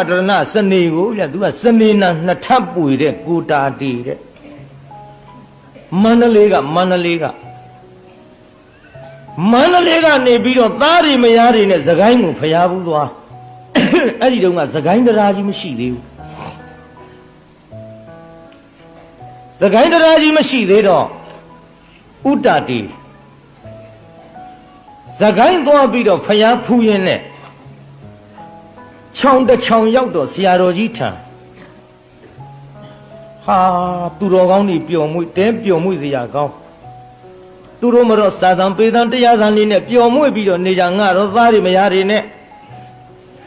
အတရဏစနေကိုဗျသူကစနေနာနှစ်ထပ်ပွေတဲ့ကိုတာတီတဲ့မန္တလေးကမန္တလေးကမန္တလေးကနေပြီးတော့သားတွေမယားတွေနဲ့သခိုင်းကိုဖျားဘူးသွားအဲ့ဒီတုန်းကသခိုင်းတရားကြီးမရှိသေးဘူးသခိုင်းတရားကြီးမရှိသေးတော့ဥတ္တတီသခိုင်းသွားပြီးတော့ဖျားဖူးရင်းနဲ့ ချောင်းတစ်ချောင်းရောက်တော့ဆရာတော်ကြီးထံဟာသူတော်ကောင်းတွေပျော်မွေ့တဲပျော်မွေ့စရာကောင်းသူတို့မတော့စာသံပေသံတရားသံလေးနဲ့ပျော်မွေ့ပြီးတော့နေကြငါတော့သားတွေမယားတွေနဲ့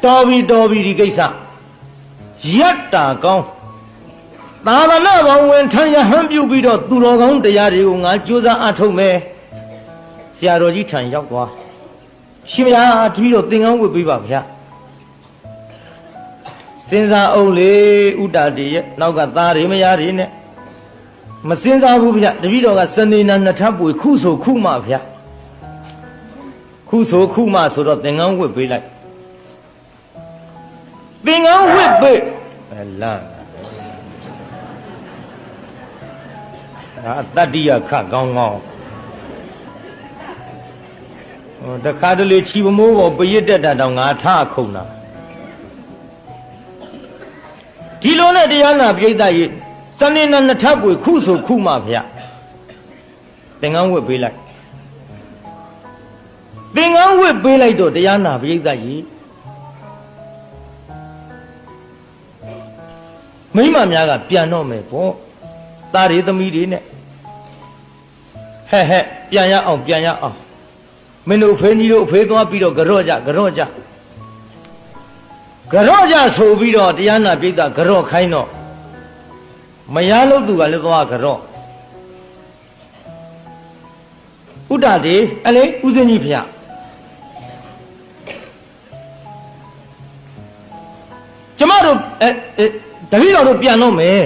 တော်ပြီတော်ပြီဒီကိစ္စရက်တာကောင်းသာသနာဘောင်ဝင်ထံရဟန်းပြုပြီးတော့သူတော်ကောင်းတရားတွေကိုငါကြိုးစားအထုတ်မယ်ဆရာတော်ကြီးထံရောက်သွားရှင်မယားတပည့်တော်သင်္ကန်းဝတ်ပေးပါဗျာ စဉ်းစားအောင်လေဥတ္တတိရဲ့နောက်ကသားတွေမယားတွေနဲ့မစဉ်းစားဘူးဗျာတပည့်တော်ကစနေနာနှစ်ထပ်ပွေခုဆိုခုမှဗျာခုဆိုခုမှဆိုတော့သင်္ကန်းဝတ်ပေးလိုက်သင်္ကန်းဝတ်ပေးအဲလန့်လာဒါတတ္တိယခကောင်းကောင်းဟိုတခါတလေချီပမိုးပေါ်ပရစ်တက်တာတော့ငါထခုံတာ ဒီလိုနဲ့တရားနာပြိဿရေစနေနာနှစ်ထပ်ပွေခုဆိုခုမှဗျသင်္ကန်းဝတ်ပေးလိုက်သင်္ကန်းဝတ်ပေးလိုက်တော့တရားနာပြိဿရေမိမများကပြန်တော့မယ်ပေါ့သားတွေသမီးတွေနဲ့ဟဲ့ဟဲ့ပြန်ရအောင်ပြန်ရအောင်မင်းတို့အဖေကြီးတို့အဖေသွားပြီးတော့ကြော့ကြကြော့ကြ ကြော့ကြဆိုပြီးတော့တရားနာပိဋကကြော့ခိုင်းတော့မရလို့သူကလည်းသွားကြော့ဥဒ္ဒတေအလေဦးစင်းကြီးဖေ။ကျမတို့အဲအဲတပည့်တော်တို့ပြန်တော့မယ်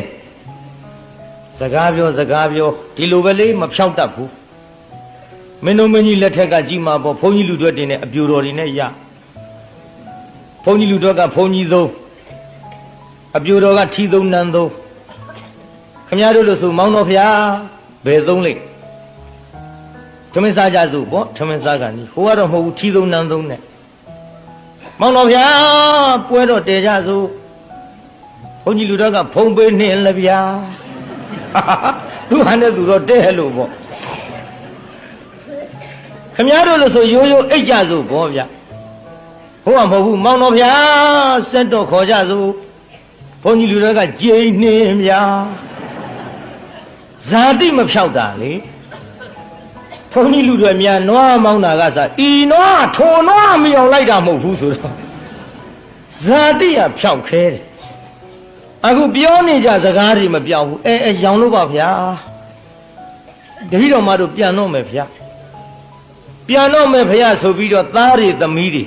။စကားပြောစကားပြောဒီလိုပဲလေးမဖြောက်တတ်ဘူး။မင်းတို့မင်းကြီးလက်ထက်ကကြီးမှာပေါ့ဘုန်းကြီးလူတွေတင်တဲ့အပြူတော်တွေနဲ့ရ။ ဘုန်းကြီးလူတွေကဘုန်းကြီးသုံးအပြူတော်ကထီသုံးနန်းသုံးခမရတို့လို့ဆိုမောင်းတော်ဖျားဘယ်သုံးလိမ့်ထမင်းစားကြစို့ပေါ့ထမင်းစားကန်ဒီဟိုကတော့မဟုတ်ဘူးထီသုံးနန်းသုံးနဲ့မောင်းတော်ဖျားပွဲတော့တဲကြစို့ဘုန်းကြီးလူတော်ကဖုံးပေးနှင်းလည်းဗျာသူဟာနဲ့သူတော့တဲ့လို့ပေါ့ခမရတို့လို့ဆိုရိုးရိုးအိတ်ကြစို့ပေါ့ဗျာ ဟိုကမဟုတ်ဘူးမောင်းတော်ဖျားစက်တော့ခေါ်ကြစို့ဘုန်းကြီးလူတော်ကကြိမ်နှင်းဗျာဇာတိမဖြောက်တာလေဘုန်းကြီးလူတွေများနွားမောင်းတာကစားဤနွားထိုနွားမယောင်လိုက်တာမဟုတ်ဘူးဆိုတော့ဇာတိကဖြောက်ခဲတယ်အခုပြောနေကြစကားတွေမပြောင်းဘူးအဲအဲရောင်လို့ပါဗျာတပည့်တော်မတို့ပြန်တော့မယ်ဗျာပြန်တော့မယ်ဗျာဆိုပြီးတော့သားတွေသမီးတွေ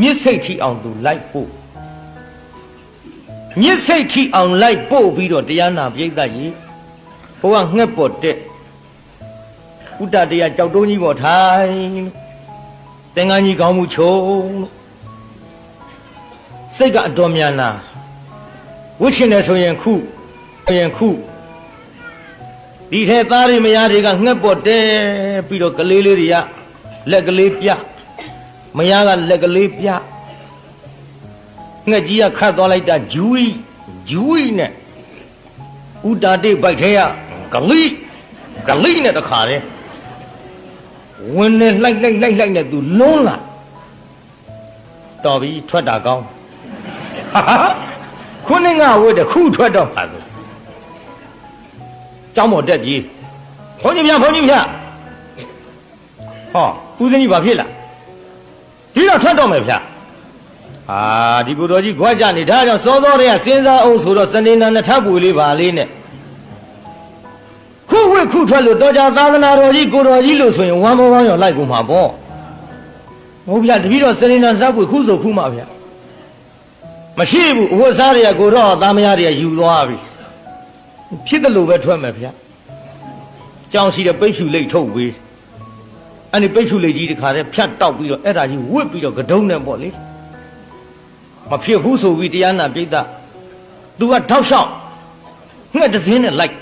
မြစ်စိတ်ထီအောင်သူလိုက်ဖို့မြစ်စိတ်ထီအောင်လိုက်ပို့ပြီးတော့တရားနာပြိဿကြီးဘုရားငှက်ပေါ်တက်ဥတ္တတရားကြောက်တုံးကြီးပေါ်ထိုင်သင်္ကန်းကြီးကောင်းမှုချုံလို့စိတ်ကအတော်များနာဝှရှင်တယ်ဆိုရင်ခုဆိုရင်ခုဒီထဲသားတွေမယားတွေကငှက်ပေါ်တဲပြီးတော့ကလေးလေးတွေကလက်ကလေးပြ မယားကလက်ကလေးပြငှက်ကြီးကခတ်သွားလိုက်တာဂျူးဂျူးနဲ့ဥတာတိပိုက်ထဲကဂလိဂလိနဲ့တခါတည်းဝင်နေလိုက်လိုက်လိုက်လိုက်နဲ့သူလွန်းလာတော်ပြီထွက်တာကောင်းခုနှစ်ငါဝတ်တခုထွက်တော့ပါသူကျောင်းပေါ်တက်ပြေးဘုန်းကြီးဗျာဘုန်းကြီးဗျာဟောဦးစင်းကြီးဘာဖြစ်လာဒီ တော့ထွက်တော့မယ်ဗျာအာဒီကိုတော်ကြီးခွက်ကြနေဒါကြောင့်စောစောတွေကစဉ်းစားအောင်ဆိုတော့စနေနာနှစ်ထပ်ပူလေးပါလေးနဲ့ခုဝစ်ခုထွက်လို့တော်ကြသာသနာတော်ကြီးကိုတော်ကြီးလို့ဆိုရင်ဝမ်းဘောင်းရောလိုက်ကုန်မှာပေါ့ဟုတ်ဗျာတပည့်တော်စနေနာနှစ်ထပ်ပူခုဆိုခုမှဗျာမရှိဘူးအဝတ်စားတွေကကိုတော့သားမယားတွေကယူသွားပြီဖြစ်တယ်လို့ပဲထွက်မယ်ဗျာကြောင်ရှိတဲ့ပိတ်ဖြူလိတ်ထုတ်ပေး အဲ့ဒီပိတ်ဖြူလိတ်ကြီးတခါတည်းဖြတ်တောက်ပြီးတော့အဲ့ဒါကြီးဝစ်ပြီးတော့ကဒုံးနဲ့ပေါ့လေဟမဖြစ်ဘူးဆိုပြီးတရားနာပြိတ္တ तू ကထောက်လျှောက်ငှက်တစ်စင်းနဲ့လိုက်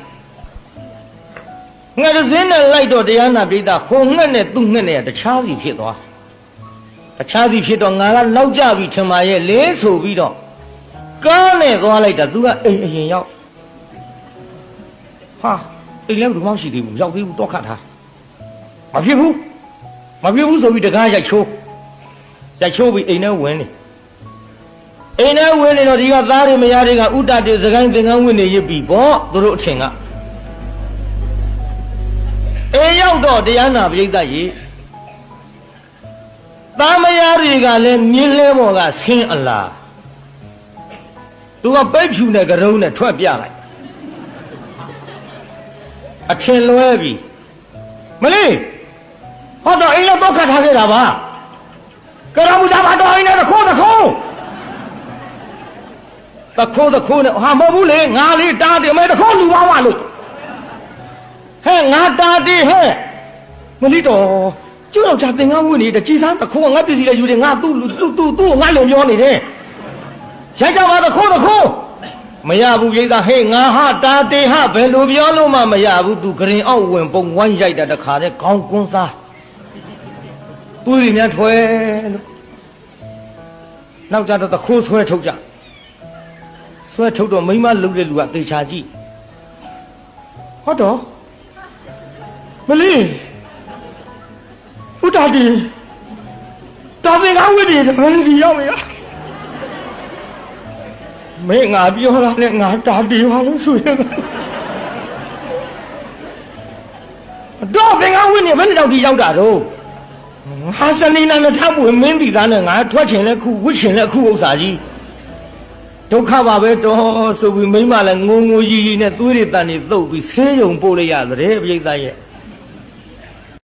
ငှက်တစ်စင်းနဲ့လိုက်တော့တရားနာပြိတ္တဟိုငှက်နဲ့သူ့ငှက်နဲ့ကတခြားစီဖြစ်သွားတခြားစီဖြစ်တော့ငါကလောက်ကြပြီထင်ပါရဲ့လေဆိုပြီးတော့ကားနဲ့သွားလိုက်တာ तू ကအိမ်အရင်ရောက်ဟာအိမ်လည်းဘယ်သူမှမရှိသေးဘူးမရောက်သေးဘူးတော့ခတ်ထားမဖြစ်ဘူး မဖြစ်ဘူးဆိုပြီးတကားရိုက်ချိုးရိုက်ချိုးပြီးအိမ်ထဲဝင်နေအိမ်ထဲဝင်နေတော့ဒီကသားတွေမယားတွေကဥတတေစကိုင်းသင်္ကန်းဝင်နေရပြီပေါ့သူတို့အထင်ကအိမ်ရောက်တော့တရားနာပရိသတ်ကြီးသားမယားတွေကလည်းမြင်းလဲပေါ်ကဆင်းအလားသူကပိတ်ဖြူနဲ့ကရုံးနဲ့ထွက်ပြလိုက်အထင်လွဲပြီမလေး ဟောတော့အိမ်လောက်တော့ခတ်ထားခဲ့တာပါကရမူသားမတော်အိမ်နဲ့တခိုးတခိုးတခိုးတခိုးနဲ့ဟာမဟုတ်ဘူးလေငါလေးတားတယ်မဲတခိုးလူပါဝလို့ဟဲ့ငါတားတယ်ဟဲ့မလီတော့ကျိုးတော့ချသင်္ကန်းဝင်နေတဲ့ကြည်စမ်းတခိုးကငါပစ္စည်းလေးယူတယ်ငါသူ့လူသူ့သူ့သူ့ကိုငါလုံပြောနေတယ်ရိုက်ကြပါတခိုးတခိုးမရဘူးကိစ္စဟဲ့ငါဟာတားတယ်ဟာဘယ်လိုပြောလို့မှမရဘူးသူဂရင်အောက်ဝင်ပုံဝိုင်းရိုက်တာတခါတည်းခေါင်းကွန်းစား သူတွေများထွဲလို့နောက်ကြတော့တခိုးဆွဲထုတ်ကြဆွဲထုတ်တော့မိမလှုပ်တဲ့လူကသေချာကြည့်ဟုတ်တော့မလီဥတာတီတာသင်္ကန်းဝိတ္တိတမန်ကြီးရောက်မရမင်းငါပြောတာနဲ့ငါတာတီပါလို့ဆိုရတာတော့သင်္ကန်းဝိတ္တိဘယ်နှစ်ယောက်ဒီရောက်တာတော့ ငါစနေနေ့နဲ့ထပ်ပွင့်မင်းတီသားနဲ့ငါထွက်ချင်လဲခုဝစ်ချင်လဲခုဥစ္စာကြီးဒုက္ခပါပဲတော်ဆိုပြီးမိမလည်းငုံငုံရီရီနဲ့သွေးတွေတန်နေသုတ်ပြီးဆေးရုံပို့လိုက်ရတဲ့ပြိဿရဲ့